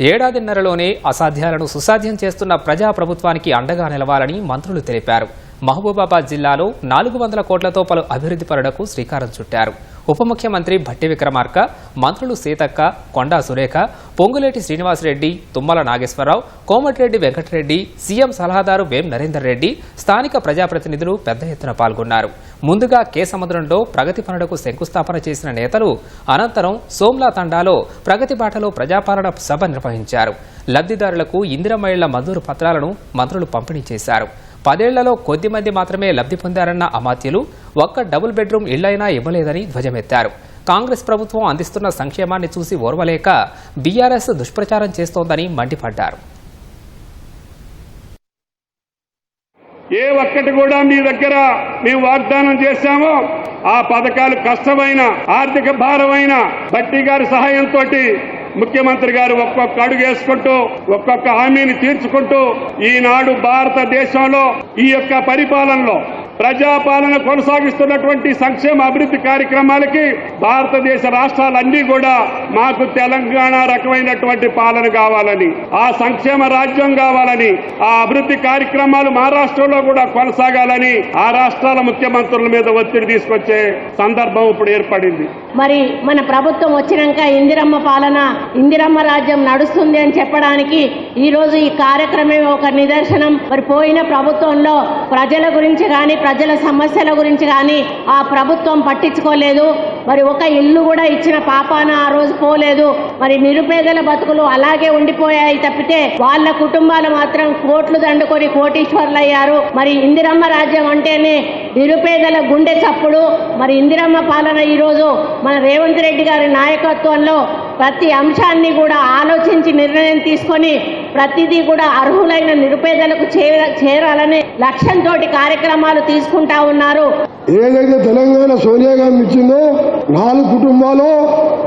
ఏడాదిన్నరలోనే అసాధ్యాలను సుసాధ్యం చేస్తున్న ప్రజాప్రభుత్వానికి అండగా నిలవాలని మంత్రులు తెలిపారు. మహబూబాబాద్ జిల్లాలో నాలుగు వందల కోట్లతో పలు అభివృద్ధి పనులకు శ్రీకారం చుట్టారు. ఉప ముఖ్యమంత్రి భట్టి విక్రమార్క మంత్రులు సీతక్క కొండా సురేఖ పొంగులేటి శ్రీనివాసరెడ్డి తుమ్మల నాగేశ్వరరావు కోమటిరెడ్డి వెంకటరెడ్డి సీఎం సలహాదారు వేం నరేందర్ రెడ్డి స్థానిక ప్రజాప్రతినిధులు పెద్ద ఎత్తున పాల్గొన్నారు. ముందుగా కే. సముద్రంలో ప్రగతి పనులకు శంకుస్థాపన చేసిన నేతలు అనంతరం సోమ్లా తండాలో ప్రగతి బాటలో ప్రజాపాలన సభ నిర్వహించారు. లబ్ధిదారులకు ఇందిరమైళ్ళ ఇళ్ళ మంజూరు పత్రాలను మంత్రులు పంపిణీ చేశారు. పదేళ్ళలో కొద్ది మంది మాత్రమే లబ్ధి పొందారన్న అమాత్యులు ఒక్క డబుల్ బెడ్రూమ్ ఇళ్ళైనా ఇవ్వలేదని ధ్వజమెత్తారు. కాంగ్రెస్ ప్రభుత్వం అందిస్తున్న సంక్షేమాన్ని చూసి ఓర్వలేక బీఆర్ఎస్ దుష్ప్రచారం చేస్తోందని మండిపడ్డారు. ఏ ఒక్కటి కూడా మీ దగ్గర మేము వాగ్దానం చేశామో ఆ పథకాలు కష్టమైన ఆర్థిక భారమైన బట్టి గారి సహాయంతో ముఖ్యమంత్రి గారు ఒక్కొక్క అడుగు వేసుకుంటూ ఒక్కొక్క హామీని తీర్చుకుంటూ ఈనాడు భారతదేశంలో ఈ యొక్క పరిపాలనలో ప్రజాపాలన కొనసాగిస్తున్నటువంటి సంక్షేమ అభివృద్ధి కార్యక్రమాలకి భారతదేశ రాష్ట్రాలన్నీ కూడా మాకు తెలంగాణ రకమైనటువంటి పాలన కావాలని ఆ సంక్షేమ రాజ్యం కావాలని ఆ అభివృద్ధి కార్యక్రమాలు మా రాష్ట్రంలో కూడా కొనసాగాలని ఆ రాష్ట్రాల ముఖ్యమంత్రుల మీద ఒత్తిడి తీసుకొచ్చే సందర్భం ఇప్పుడు ఏర్పడింది. మరి మన ప్రభుత్వం వచ్చినాక ఇందిరమ్మ పాలన ఇందిరమ్మ రాజ్యం నడుస్తుంది అని చెప్పడానికి ఈ రోజు ఈ కార్యక్రమం ఒక నిదర్శనం. మరి పోయిన ప్రభుత్వంలో ప్రజల గురించి కానీ ప్రజల సమస్యల గురించి కానీ ఆ ప్రభుత్వం పట్టించుకోలేదు. మరి ఒక ఇల్లు కూడా ఇచ్చిన పాపాన ఆ రోజు పోలేదు. మరి నిరుపేదల బతుకులు అలాగే ఉండిపోయాయి తప్పితే వాళ్ళ కుటుంబాలు మాత్రం కోట్లు దండుకొని కోటీశ్వర్లు అయ్యారు మరి ఇందిరమ్మ రాజ్యం అంటేనే నిరుపేదల గుండె చప్పుడు. మరి ఇందిరమ్మ పాలన ఈరోజు మన రేవంత్ రెడ్డి గారి నాయకత్వంలో ప్రతి అంశాన్ని కూడా ఆలోచించి నిర్ణయం తీసుకొని ప్రతిదీ కూడా అర్హులైన నిరుపేదలకు చేర చేరాలనే లక్ష్యంతో కార్యక్రమాలు తీసుకుంటా ఉన్నారు. ఏదైతే తెలంగాణ సోనియా గాంధీ ఇచ్చిందో నాలుగు కుటుంబాలు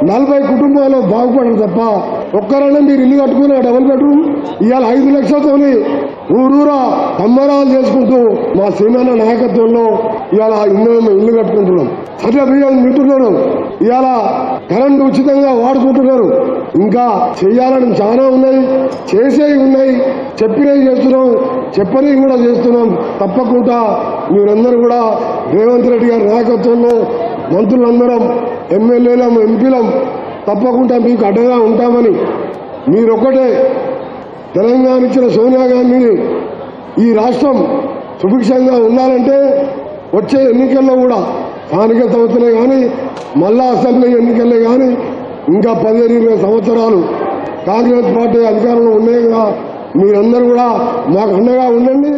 నలభై కుటుంబాలు బాగుపడరు తప్ప ఒక్కరైనా మీరు ఇల్లు కట్టుకున్న డబుల్ బెడ్రూమ్ ఇవాళ ఐదు లక్షలతో ఊరూరా సంబరాలు చేసుకుంటూ మా సీనన్న నాయకత్వంలో ఇవాళ ఇల్లు ఇల్లు కట్టుకుంటున్నాం. సరే బియ్యం తింటున్నారు ఇవాళ కరెంట్ ఉచితంగా వాడుకుంటున్నారు. ఇంకా చేయాలని చాలా ఉన్నాయి చేసేవి ఉన్నాయి చెప్పినవి చేస్తున్నాం చెప్పనివి కూడా చేస్తున్నాం. తప్పకుండా మీరందరూ కూడా రేవంత్ రెడ్డి గారి నాయకత్వంలో మంత్రులందరం ఎమ్మెల్యేలం ఎంపీలం తప్పకుండా మీకు అడ్డగా ఉంటామని మీరొక్కటే తెలంగాణ ఇచ్చిన సోనియా గాంధీని ఈ రాష్ట్రం సుభిక్షంగా ఉండాలంటే వచ్చే ఎన్నికల్లో కూడా స్థానిక సంస్థలే కానీ మళ్ళా అసెంబ్లీ ఎన్నికలే కానీ ఇంకా పదిహేను ఇరవై సంవత్సరాలు కాంగ్రెస్ పార్టీ అధికారంలో ఉన్నాయి కదా. మీరందరూ కూడా మాకు అండగా ఉండండి.